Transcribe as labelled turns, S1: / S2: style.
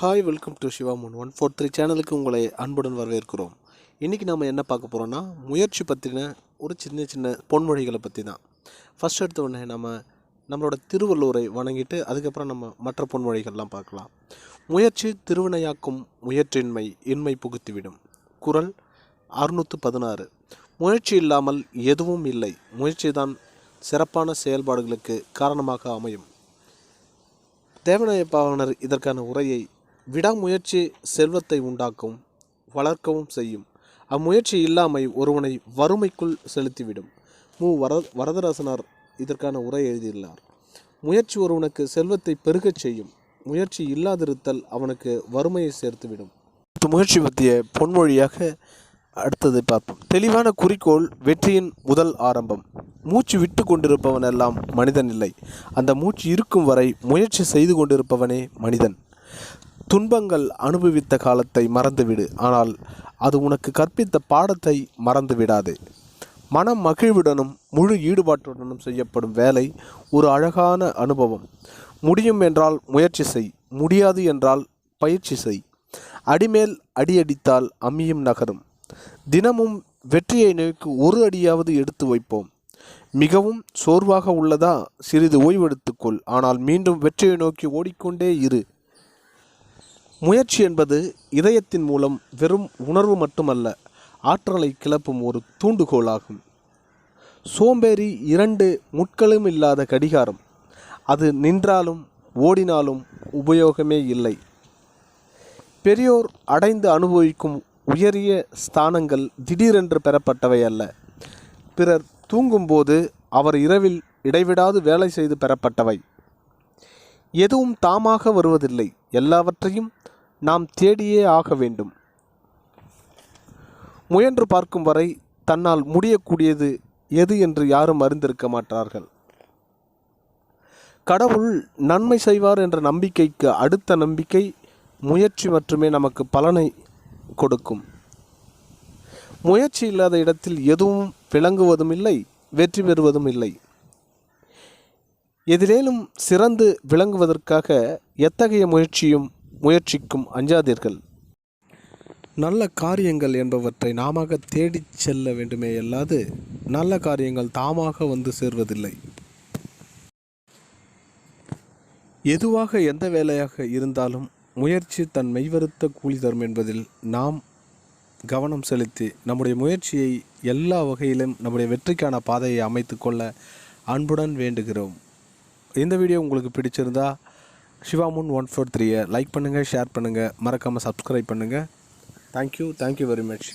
S1: Hi welcome to Sivamon one four three சேனலுக்கு உங்களை அன்புடன் வரவேற்கிறோம். இன்றைக்கி நம்ம என்ன பார்க்க போகிறோன்னா முயற்சி பற்றின ஒரு சின்ன சின்ன பொன்மொழிகளை பற்றி தான் ஃபஸ்ட் எடுத்த உடனே நம்ம நம்மளோட திருவள்ளுவரை வணங்கிட்டு அதுக்கப்புறம் நம்ம மற்ற பொன்மொழிகள்லாம் பார்க்கலாம். முயற்சி திருவினையாக்கும் முயற்றின்மை இன்மை புகுத்திவிடும். குரல் அறுநூற்று பதினாறு. முயற்சி இல்லாமல் எதுவும் இல்லை. முயற்சி தான் சிறப்பான செயல்பாடுகளுக்கு காரணமாக அமையும். தேவநாய பாவனர் இதற்கான உரையை விடாமுயற்சி செல்வத்தை உண்டாக்கவும் வளர்க்கவும் செய்யும். அம்முயற்சி இல்லாமை ஒருவனை வறுமைக்குள் செலுத்திவிடும். மு. வர வரதராசனார் இதற்கான உரை எழுதியுள்ளார். முயற்சி ஒருவனுக்கு செல்வத்தை பெருகச் செய்யும். முயற்சி இல்லாதிருத்தல் அவனுக்கு வறுமையை சேர்த்துவிடும். முயற்சி பற்றிய பொன்மொழியாக அடுத்ததை பார்ப்போம். தெளிவான குறிக்கோள் வெற்றியின் முதல் ஆரம்பம். மூச்சு விட்டு கொண்டிருப்பவன் எல்லாம் மனிதன் இல்லை. அந்த மூச்சு இருக்கும் வரை முயற்சி செய்து கொண்டிருப்பவனே மனிதன். துன்பங்கள் அனுபவித்த காலத்தை மறந்துவிடு. ஆனால் அது உனக்கு கற்பித்த பாடத்தை மறந்து மன மனம் மகிழ்வுடனும் முழு ஈடுபாட்டுடனும் செய்யப்படும் வேலை ஒரு அழகான அனுபவம். முடியும் என்றால் முயற்சி செய் முடியாது என்றால் பயிற்சி செய். அடிமேல் அடியடித்தால் அம்மியும் நகரும். தினமும் வெற்றியை நோக்கி ஒரு அடியாவது எடுத்து வைப்போம். மிகவும் சோர்வாக உள்ளதா சிறிது ஓய்வெடுத்துக்கொள் ஆனால் மீண்டும் வெற்றியை நோக்கி ஓடிக்கொண்டே இரு. முயற்சி என்பது இதயத்தின் மூலம் வெறும் உணர்வு மட்டுமல்ல ஆற்றலை கிளப்பும் ஒரு தூண்டுகோலாகும். சோம்பேறி இரண்டு முட்களும் இல்லாத கடிகாரம். அது நின்றாலும் ஓடினாலும் உபயோகமே இல்லை. பெரியோர் அடைந்து அனுபவிக்கும் உயரிய ஸ்தானங்கள் திடீரென்று பெறப்பட்டவை அல்ல. பிறர் தூங்கும்போது அவர் இரவில் இடைவிடாது வேலை செய்து பெறப்பட்டவை. எதுவும் தாமாக வருவதில்லை. எல்லாவற்றையும் நாம் தேடியே ஆக வேண்டும். முயன்று பார்க்கும் வரை தன்னால் முடியக்கூடியது எது என்று யாரும் அறிந்திருக்க மாட்டார்கள். கடவுள் நன்மை செய்வார் என்ற நம்பிக்கைக்கு அடுத்த நம்பிக்கை முயற்சி மட்டுமே நமக்கு பலனை கொடுக்கும். முயற்சி இல்லாத இடத்தில் எதுவும் விளங்குவதும் இல்லை வெற்றி பெறுவதும் இல்லை எதிலேனும் சிறந்து விளங்குவதற்காக எத்தகைய முயற்சியும் முயற்சிக்கும் அஞ்சாதீர்கள். நல்ல காரியங்கள் என்பவற்றை நாம தேடிச் செல்ல வேண்டுமே அல்லாது நல்ல காரியங்கள் தாமாக வந்து சேர்வதில்லை. எதுவாக எந்த வேலையாக இருந்தாலும் முயற்சி தன் மெய்வருத்த கூலி தரும் என்பதில் நாம் கவனம் செலுத்தி நம்முடைய முயற்சியை எல்லா வகையிலும் நம்முடைய வெற்றிக்கான பாதையை அமைத்து கொள்ள அன்புடன் வேண்டுகிறோம். இந்த வீடியோ உங்களுக்கு பிடிச்சிருந்தா சிவாமுன் ஒன் ஃபோர் த்ரீயை லைக் பண்ணுங்கள் ஷேர் பண்ணுங்கள் மறக்காமல் சப்ஸ்கிரைப் பண்ணுங்கள் தேங்க்யூ தேங்க்யூ வெரி மச்